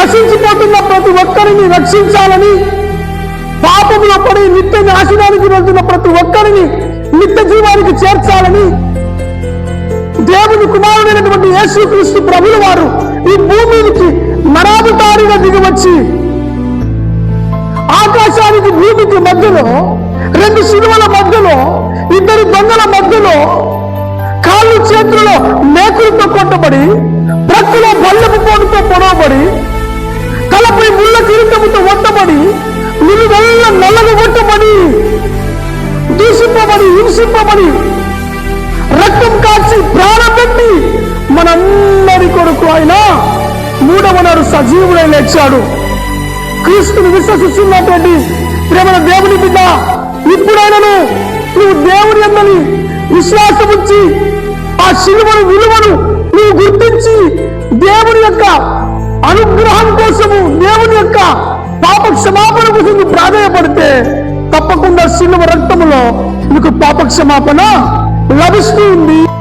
నశించిపోతున్న ప్రతి ఒక్కరిని రక్షించాలని పాపంలో పడి నిత్య నాశనానికి వెళ్తున్న ప్రతి ఒక్కరిని నిత్య జీవానికి చేర్చాలని దేవుని కుమారుడైనటువంటి యేసుక్రీస్తు ప్రభుల వారు ఈ భూమికి మరాదుతారిగా దిగివచ్చి ఆకాశానికి భూమికి మధ్యలో రెండు శిలువల మధ్యలో ఇద్దరు దొంగల మధ్యలో కాళ్ళు చేతుల్లో మేకులతో కొట్టబడి ప్రక్కలో బల్లపు పోటుతో పొడవబడి హింసింపబడి హింసింపబడి రక్తం కాచి ప్రాణం పెట్టి మనందరి కొరకు ఆయన మూడవ నాడు సజీవుడై లేచాడు. క్రీస్తుని విశ్వసిస్తున్నటువంటి ప్రేమల దేవుని బిడ్డ ఇప్పుడైనను నువ్వు దేవుని అందరి విశ్వాసం ఉంచి ఆ శిలువను విలువను నువ్వు గుర్తించి దేవుని యొక్క అనుగ్రహం కోసము దేవుని యొక్క పాప క్షమాపణ కోసం నువ్వు ప్రాధాన్యపడితే తప్పకుండా శిలువ రక్తములో మీకు పాప క్షమాపణ లభిస్తూ ఉంది